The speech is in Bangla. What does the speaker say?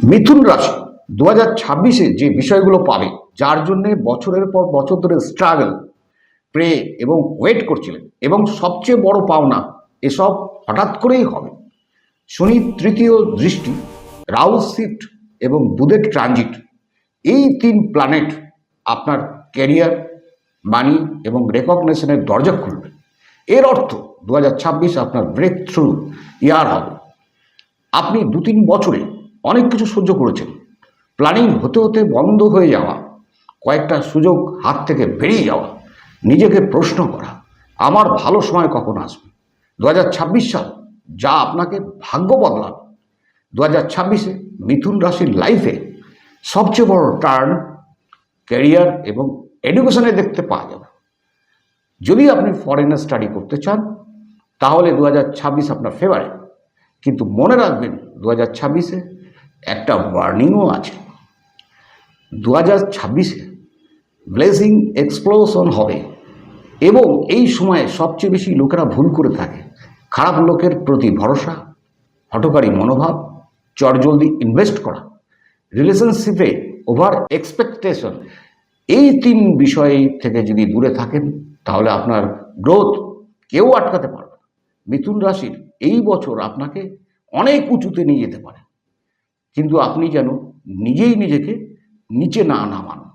মিথুন রাশি দু হাজার ছাব্বিশে যে বিষয়গুলো পাবে, যার জন্যে বছরের পর বছর ধরে স্ট্রাগল প্রে এবং ওয়েট করছিলেন এবং সবচেয়ে বড় পাওনা এসব হঠাৎ করেই হবে। শনি তৃতীয় দৃষ্টি, রাহু শিফট এবং বুধের ট্রানজিট এই তিন প্ল্যানেট আপনার ক্যারিয়ার মানি এবং রেকগনেশনের দরজা খুলবে। এর অর্থ দু আপনার ব্রেক থ্রু ইয়ার হবে। আপনি দু তিন বছরে অনেক কিছু সহ্য করেছেন প্ল্যানিং হতে হতে বন্ধ হয়ে যাওয়া, কয়েকটা সুযোগ হাত থেকে বেরিয়ে যাওয়া, নিজেকে প্রশ্ন করা, আমার ভালো সময় কখন আসবে? দু হাজার ছাব্বিশ সাল যা আপনাকে ভাগ্য বদলান দু হাজার ছাব্বিশে মিথুন রাশির লাইফে সবচেয়ে বড় টার্ন ক্যারিয়ার এবং এডুকেশনে দেখতে পাওয়া যাবে। যদি আপনি ফরেনে স্টাডি করতে চান, তাহলে দু হাজার ছাব্বিশ আপনার ফেভারে কিন্তু মনে রাখবেন দু হাজার ছাব্বিশে একটা ওয়ার্নিংও আছে। দু হাজার ছাব্বিশে ব্লেসিং এক্সপ্লোশন হবে এবং এই সময়ে সবচেয়ে বেশি লোকেরা ভুল করে থাকে। খারাপ লোকের প্রতি ভরসা হটকারী মনোভাব, চটজলদি ইনভেস্ট করা রিলেশনশিপে ওভার এক্সপেকটেশন এই তিন বিষয় থেকে যদি দূরে থাকেন, তাহলে আপনার গ্রোথ কেউ আটকাতে পারবে মিথুন রাশির এই বছর আপনাকে অনেক উঁচুতে নিয়ে যেতে পারে। কিন্তু আপনি যেন নিজেই নিজেকে নিচে না নামান।